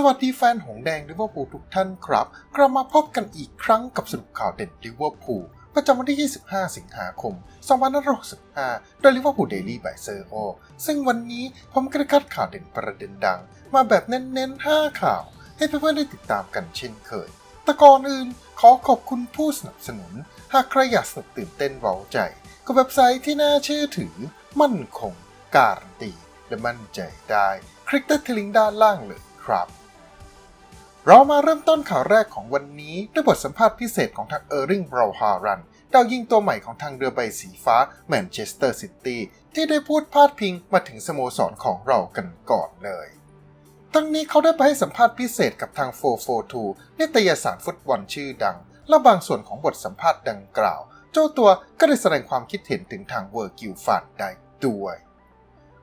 สวัสดีแฟนหงแดงลิเวอร์พูลทุกท่านครับ กลับมาพบกันอีกครั้งกับสรุปข่าวเด่นลิเวอร์พูลประจำวันที่ 25 สิงหาคม 2565 โดยลิเวอร์พูลเดลี่บายเซอร์โอซึ่งวันนี้ผมกระคัดข่าวเด่นประเด็นดัง มาแบบเน้นๆ 5 ข่าว ให้เพื่อนๆได้ติดตามกันเช่นเคย แต่ก่อนอื่นขอขอบคุณผู้สนับสนุน หากใครอยากสนุกตื่นเต้นเร้าใจก็เว็บไซต์ที่น่าเชื่อถือ มั่นคง การันตี และมั่นใจได้ คลิกที่ลิงก์ด้านล่างเลยครับ เรามาเริ่มต้นข่าวแรกของวันนี้ ด้วยบทสัมภาษณ์พิเศษของทางเออร์ริงบราวฮารันดาวยิงตัวใหม่ของทางเรือใบสีฟ้าแมนเชสเตอร์ซิตี้ที่ได้พูดพาดพิงมาถึงสโมสรของเรากันก่อนเลยทั้งนี้เขาได้ไปให้สัมภาษณ์พิเศษกับทาง 442 นิตยสารฟุตบอลชื่อดัง และบางส่วนของบทสัมภาษณ์ดังกล่าว เจ้าตัวก็ได้แสดงความคิดเห็นถึงทางเวอร์กิลฟานได้ด้วย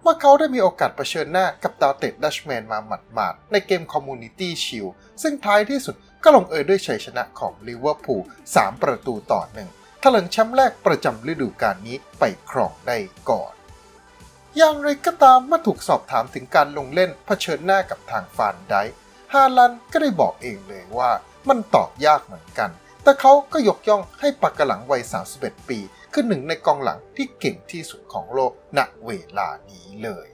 ว่าเขาได้มีโอกาสเผชิญหน้ากับดาวเตดดัชแมนมาหมาดๆ ในเกมคอมมูนิตี้ชิลซึ่งท้ายที่สุดก็ลงเอยด้วยชัยชนะของลิเวอร์พูล3ประตูต่อหนึ่งถลิงแชมป์แรกประจำฤดูกาลนี้ไปครองได้ก่อน อย่างไรก็ตามเมื่อถูกสอบถามถึงการลงเล่นเผชิญหน้ากับทางฟานไดฮาลันก็ได้บอกเองเลยว่ามันตอบยากเหมือนกัน แต่เขาก็ยกย่องให้ปักกะหลังวัย 31 ปี คือหนึ่งในกองหลังที่เก่งที่สุดของโลกณเวลานี้เลย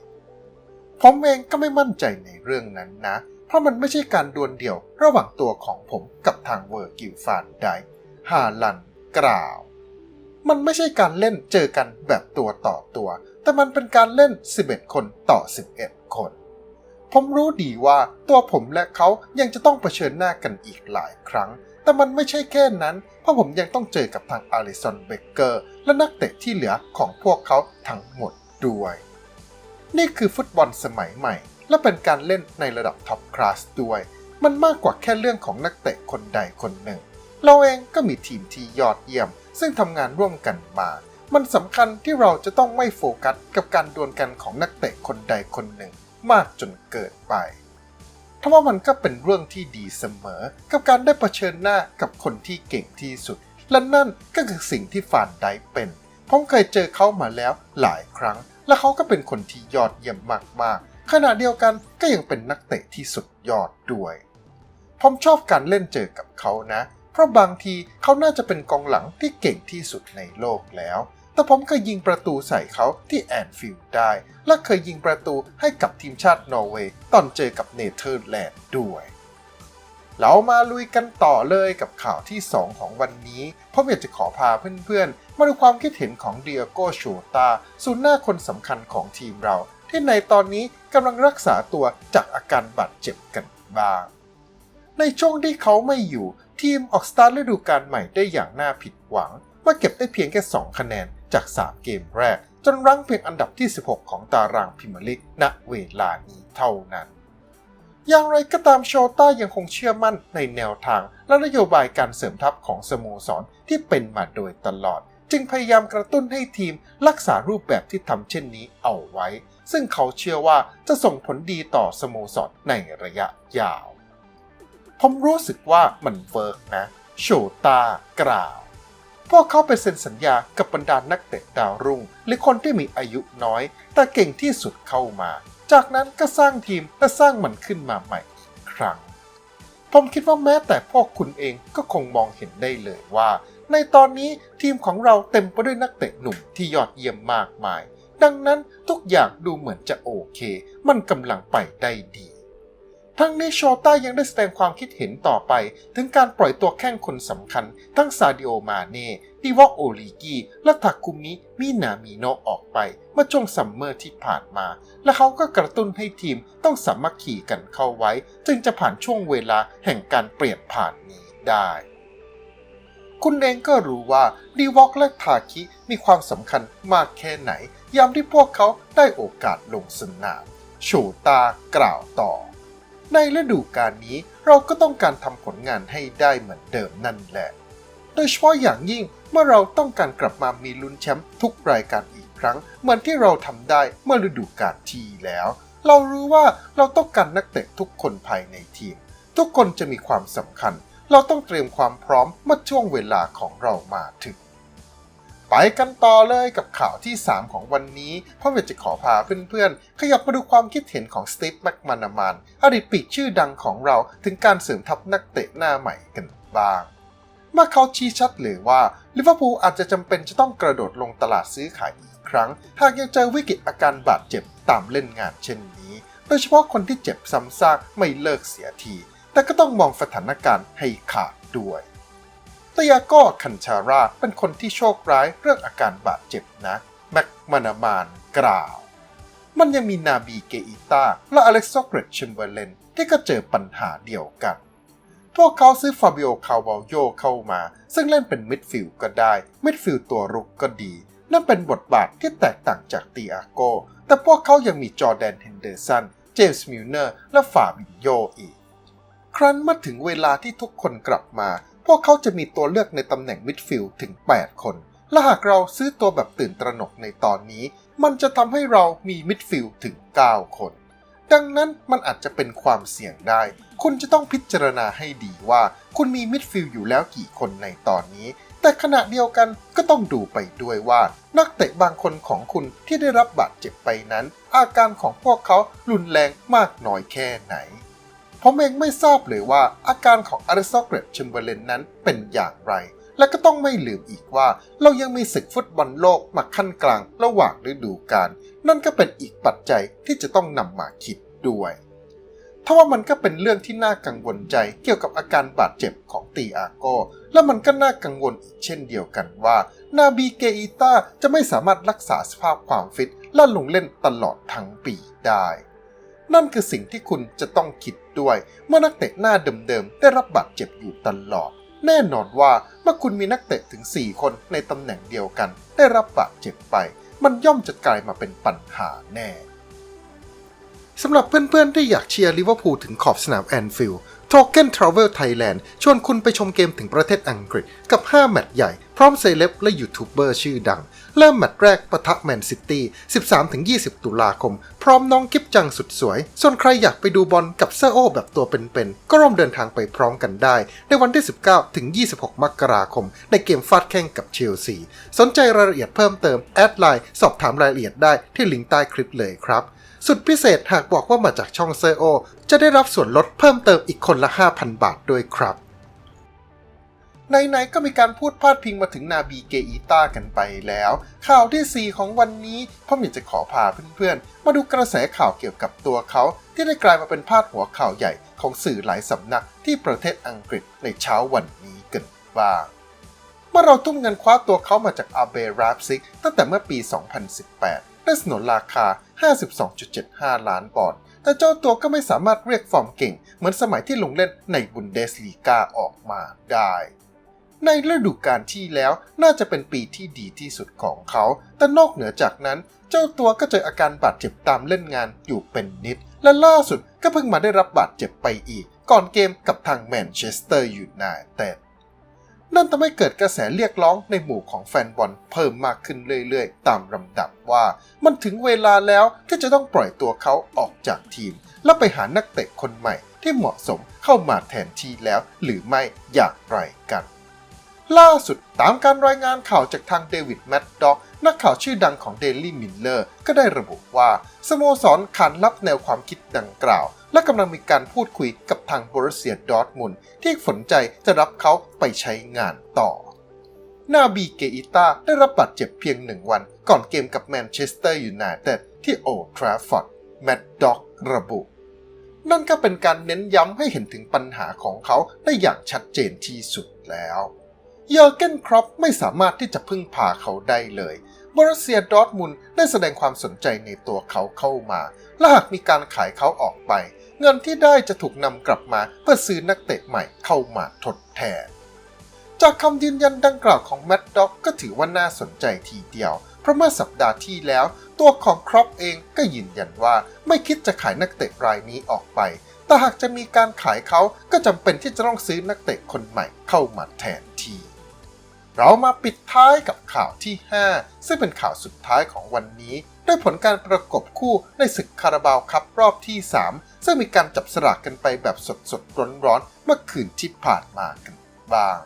ผมเองก็ไม่มั่นใจในเรื่องนั้นนะ เพราะมันไม่ใช่การดวลเดี่ยวระหว่างตัวของผมกับทางเวอร์กิลฟานไดฮาลันกล่าว มันไม่ใช่การเล่นเจอกันแบบตัวต่อตัว แต่มันเป็นการเล่น 11 คนต่อ 11 คน ผมรู้ดีว่าตัวผมและเขายังจะต้องเผชิญหน้ากันอีกหลายครั้ง แต่มันไม่ใช่แค่นั้น เพราะผมยังต้องเจอกับทางอาริสันเบเกอร์ และนักเตะที่เหลือของพวกเขาทั้งหมดด้วย นี่คือฟุตบอลสมัยใหม่ และเป็นการเล่นในระดับท็อปคลาสด้วย มันมากกว่าแค่เรื่องของนักเตะคนใดคนหนึ่ง เราเองก็มีทีมที่ยอดเยี่ยม ซึ่งทำงานร่วมกันมา มันสำคัญที่เราจะต้องไม่โฟกัสกับการดวลกันของนักเตะคนใดคนหนึ่ง มากจนเกินไปทว่ามันก็เป็นเรื่องที่ดีเสมอ กับการได้เผชิญหน้ากับคนที่เก่งที่สุด และนั่นก็คือสิ่งที่ฟานไดเป็น ผมเคยเจอเขามาแล้วหลายครั้ง และเขาก็เป็นคนที่ยอดเยี่ยมมากๆ ขณะเดียวกันก็ยังเป็นนักเตะที่สุดยอดด้วย ผมชอบการเล่นเจอกับเขานะ เพราะบางทีเขาน่าจะเป็นกองหลังที่เก่งที่สุดในโลกแล้ว แต่ผมเคยยิงประตูใส่เขาที่แอนฟิลด์ได้ และเคยยิงประตูให้กับทีมชาตินอร์เวย์ตอนเจอกับเนเธอร์แลนด์ด้วยเรามาลุยกันต่อเลยกับข่าวที่ 2 ของวันนี้ผมอยากจะขอพาเพื่อนๆ มาดูความคิดเห็นของเดียโกโชตาศูนย์หน้าคนสำคัญของทีมเรา ที่ในตอนนี้กำลังรักษาตัวจากอาการบาดเจ็บกันบ้าง ในช่วงที่เขาไม่อยู่ ทีมออกสตาร์ทฤดูกาลใหม่ได้อย่างน่าผิดหวังเมื่อเก็บได้เพียงแค่ 2 คะแนน จาก 3 เกมแรก จนรั้งเพียงอันดับที่ 16 ของตารางพิมลีกณเวลานี้เท่านั้น อย่างไรก็ตามโชต้ายังคงเชื่อมั่นในแนวทางและนโยบายการเสริมทัพของสโมสรที่เป็นมาโดยตลอด จึงพยายามกระตุ้นให้ทีมรักษารูปแบบที่ทำเช่นนี้เอาไว้ ซึ่งเขาเชื่อว่าจะส่งผลดีต่อสโมสรในระยะยาว ผมรู้สึกว่ามันเวิร์กนะ โชต้ากล่าว พวกเขาไปเซ็นสัญญากับบรรดานักเตะดาวรุ่ง หรือคนที่มีอายุน้อย แต่เก่งที่สุดเข้ามา จากนั้นก็สร้างทีมและสร้างมันขึ้นมาใหม่อีกครั้ง ผมคิดว่าแม้แต่พวกคุณเองก็คงมองเห็นได้เลยว่า ในตอนนี้ทีมของเราเต็มไปด้วยนักเตะหนุ่มที่ยอดเยี่ยมมากมาย ดังนั้นทุกอย่างดูเหมือนจะโอเค มันกำลังไปได้ดี ทั้งนี้โชต้ายังได้แสดงความคิดเห็นต่อไป ถึงการปล่อยตัวแข้งคนสำคัญ ทั้งซาดิโอมาเน่ดิวอโอลิกีและทาคุมิมินามิโนะออกไป เมื่อช่วงซัมเมอร์ที่ผ่านมา และเขาก็กระตุ้นให้ทีมต้องสามัคคีกันเข้าไว้ จึงจะผ่านช่วงเวลาแห่งการเปลี่ยนผ่านนี้ได้คุณเองก็รู้ว่าดีวอกและทาคิมีความสำคัญมากแค่ไหน ยามที่พวกเขาได้โอกาสลงสนามโชตากล่าวต่อ ในฤดูกาลนี้เราก็ต้องการทำผลงานให้ได้เหมือนเดิมนั่นแหละ โดยเฉพาะอย่างยิ่งเมื่อเราต้องการกลับมามีลุ้นแชมป์ทุกรายการอีกครั้ง เหมือนที่เราทำได้เมื่อฤดูกาลที่แล้ว เรารู้ว่าเราต้องการนักเตะทุกคนภายในทีม ทุกคนจะมีความสำคัญ เราต้องเตรียมความพร้อมเมื่อช่วงเวลาของเรามาถึง ไปกันต่อเลยกับข่าวที่ 3 ของวันนี้พ่อเวจะขอพาเพื่อนๆ ขยับมาดูความคิดเห็นของสตีฟแม็กมานามานอดีตปีกชื่อดังของเราถึงการเสริมทัพนักเตะหน้าใหม่กันบ้างเมื่อเขาชี้ชัดเลยว่าลิเวอร์พูลอาจจะจำเป็นจะต้องกระโดดลงตลาดซื้อขายอีกครั้ง หากยังเจอวิกฤตอาการบาดเจ็บตามเล่นงานเช่นนี้ โดยเฉพาะคนที่เจ็บซ้ำซากไม่เลิกเสียที แต่ก็ต้องมองสถานการณ์ให้ขาดด้วย ตยาก็คันชาราเป็นคนที่โชคร้ายเรื่องอาการบาดเจ็บนะแม็กมานามานกล่าว มันยังมีนาบีเกอิต้าและอเล็กซ์เกรตชิมเบอร์เลนที่ก็เจอปัญหาเดียวกัน พวกเขาซื้อฟาบิโอคาวาโยเข้ามา ซึ่งเล่นเป็นมิดฟิลด์ก็ได้ มิดฟิลด์ตัวรุกก็ดี นั่นเป็นบทบาทที่แตกต่างจากตีอาโก แต่พวกเขายังมีจอแดนเฮนเดอร์สัน เจมส์มิลเนอร์ และฟาบิโยอีก ครั้นมื่อถึงเวลาที่ทุกคนกลับมา พวกเขาจะมีตัวเลือกในตำแหน่งมิดฟิลด์ถึง 8 คน และหากเราซื้อตัวแบบตื่นตระหนกในตอนนี้ มันจะทำให้เรามีมิดฟิลด์ถึง 9 คน ดังนั้นมันอาจจะเป็นความเสี่ยงได้ คุณจะต้องพิจารณาให้ดีว่า คุณมีมิดฟิลด์อยู่แล้วกี่คนในตอนนี้ แต่ขณะเดียวกันก็ต้องดูไปด้วยว่า นักเตะบางคนของคุณที่ได้รับบาดเจ็บไปนั้น อาการของพวกเขารุนแรงมากน้อยแค่ไหน ผมเองไม่ทราบเลยว่าอาการของอริสโตเกรตชิมเบอร์เลนนั้นเป็นอย่างไร และก็ต้องไม่ลืมอีกว่า เรายังมีศึกฟุตบอลโลกมาขั้นกลางระหว่างฤดูกาลนั่นก็เป็นอีกปัจจัยที่จะต้องนำมาคิดด้วยทว่ามันก็เป็นเรื่องที่น่ากังวลใจเกี่ยวกับอาการบาดเจ็บของตีอาโก และมันก็น่ากังวลอีกเช่นเดียวกันว่า นาบีเกอิต้าจะไม่สามารถรักษาสภาพความฟิตและลงเล่นตลอดทั้งปีได้ นั่นคือสิ่งที่คุณจะต้องคิด ด้วย เมื่อนักเตะหน้าเดิมๆได้รับบาดเจ็บอยู่ตลอด แน่นอนว่าเมื่อคุณมีนักเตะถึง 4 คนในตำแหน่งเดียวกัน ได้รับบาดเจ็บไป มันย่อมจะกลายมาเป็นปัญหาแน่สำหรับเพื่อนๆ ที่อยากเชียร์ลิเวอร์พูลถึงขอบสนามแอนฟิลด์ Token Travel Thailand ชวนคุณไปชมเกมถึงประเทศอังกฤษกับ 5 แมตช์ใหญ่ พร้อมเซเลบและยูทูบเบอร์ชื่อดัง เริ่มแมตช์แรกปะทะแมนซิตี้ 13-20 ตุลาคมพร้อมน้องกิฟจังสุดสวย ส่วนใครอยากไปดูบอลกับเซอร์โอแบบตัวเป็นๆ ก็ร่วมเดินทางไปพร้อมกันได้ ในวันที่ 19-26 มกราคม ในเกมฟาดแข่งกับเชลซี สนใจรายละเอียดเพิ่มเติม แอดไลน์ สอบถามรายละเอียดได้ที่ลิงก์ใต้คลิปเลยครับ สุดพิเศษหากบอกว่ามาจากช่องเซอร์โอจะได้รับส่วนลดเพิ่มเติมอีกคนละ 5,000 บาทด้วยครับ ไหนๆก็มีการพูดพาดพิงมาถึงนาบีเกอีต้ากันไปแล้ว ข่าวที่ 4 ของวันนี้พ่ออยากจะขอพาเพื่อนๆ มาดูกระแสข่าวเกี่ยวกับตัวเขา ที่ได้กลายมาเป็นพาดหัวข่าวใหญ่ของสื่อหลายสำนักที่ประเทศอังกฤษในเช้าวันนี้กันบ้างเมื่อเราทุ่มเงินคว้าตัวเขามาจากอาเบราฟซิกตั้งแต่เมื่อปี 2018 ได้สนนราคา 52.75 ล้านปอนด์แต่เจ้าตัวก็ไม่สามารถเรียกฟอร์มเก่ง เหมือนสมัยที่ลงเล่นในบุนเดสลีกาออกมาได้ ในฤดูกาลที่แล้วน่าจะเป็นปีที่ดีที่สุดของเขา แต่นอกเหนือจากนั้น เจ้าตัวก็เจออาการบาดเจ็บตามเล่นงานอยู่เป็นนิด และล่าสุดก็เพิ่งมาได้รับบาดเจ็บไปอีก ก่อนเกมกับทางแมนเชสเตอร์ยูไนเต็ดนั่นทำให้เกิดกระแสเรียกร้องในหมู่ของแฟนบอลเพิ่มมากขึ้นเรื่อยๆ ตามลำดับว่ามันถึงเวลาแล้วที่จะต้องปล่อยตัวเขาออกจากทีม แล้วไปหานักเตะคนใหม่ที่เหมาะสมเข้ามาแทนที่แล้วหรือไม่อย่างไรกัน ล่าสุดตามการรายงานข่าวจากทางเดวิดแมดด็อกนักข่าวชื่อดังของ Daily Miller ก็ได้ระบุว่า สโมสรขานรับแนวความคิดดังกล่าว และกำลังมีการพูดคุยกับทางบร u เซียดอร์ทมุนที่สนใจจะรับเขาไปใช้งานต่อ นาบีเกอิต้าได้รับบาดเจ็บเพียงหนึ่งวัน ก่อนเกมกับแมนเชสเตอร์ยูไนเต็ดที่โอทราฟอร์ดแมดด็อกระบุ นั่นก็เป็นการเน้นย้ำให้เห็นถึงปัญหาของเขาได้อย่างชัดเจนที่สุดแล้ว เยอร์เกนครอปไม่สามารถที่จะพึ่งพาเขาได้เลยบร u เซียดอร์ทมุนได้แสดงความสนใจในตัวเขาเข้ามา และหากมีการขายเขาออกไป เงินที่ได้จะถูกนำกลับมาเพื่อซื้อนักเตะใหม่เข้ามาทดแทน จากคำยืนยันดังกล่าวของแมดด็อกก็ถือว่าน่าสนใจทีเดียว เพราะเมื่อสัปดาห์ที่แล้ว ตัวของครอปเองก็ยืนยันว่าไม่คิดจะขายนักเตะรายนี้ออกไป แต่หากจะมีการขายเขาก็จำเป็นที่จะต้องซื้อนักเตะคนใหม่เข้ามาแทน เรามาปิดท้ายกับข่าวที่ 5 ซึ่งเป็นข่าวสุดท้ายของวันนี้ ด้วยผลการประกบคู่ในศึกคาราบาวคัพรอบที่ 3 ซึ่งมีการจับสลากกันไปแบบสดๆร้อนๆเมื่อคืนที่ผ่านมากันบ้าง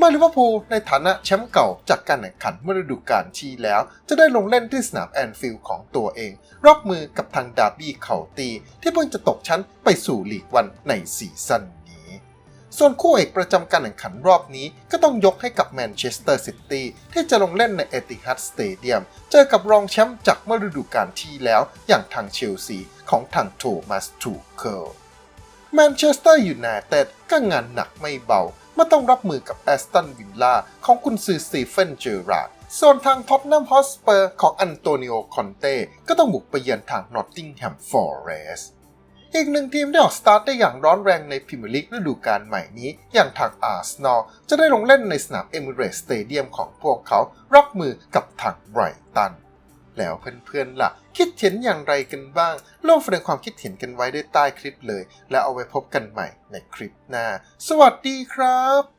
มื่อลิเวอร์พูลในฐานะแชมป์เก่าจากการแข่งขันเมื่อฤดูกาลที่แล้ว จะได้ลงเล่นที่สนามแอนฟิลด์ของตัวเอง รับมือกับทางดาร์บี้เคาตี ที่เพิ่งจะตกชั้นไปสู่ลีกวันในซีซั่น ส่วนคู่เอกประจำการแข่งขันรอบนี้ก็ต้องยกให้กับแมนเชสเตอร์ซิตี้ที่จะลงเล่นในเอติฮัดสเตเดียมเจอกับรองแชมป์จากเมื่อฤดูกาลที่แล้วอย่างทางเชลซีของทางโทมัสทูเคิลแมนเชสเตอร์ยูไนเต็ดก็งานหนักไม่เบาเมื่อต้องรับมือกับแอสตันวิลล่าของกุนซือสตีเฟนเจอราร์ดส่วนทางท็อตแนมฮอสเปอร์ของอันโตนิโอคอนเต้ก็ต้องบุกไปเยือนทางนอตติงแฮมฟอร์เรสต์ อีกหนึ่งทีมที่ออกสตาร์ทได้อย่างร้อนแรงในพรีเมียร์ลีกฤดูกาลใหม่นี้ อย่างทางอาร์เซนอลจะได้ลงเล่นในสนามเอมิเรตสเตเดียมของพวกเขารับมือกับทางไบรตันแล้วเพื่อนๆล่ะ คิดเห็นอย่างไรกันบ้างร่วมแสดงความคิดเห็นกันไว้ได้ใต้คลิปเลย และเอาไว้พบกันใหม่ในคลิปหน้า สวัสดีครับ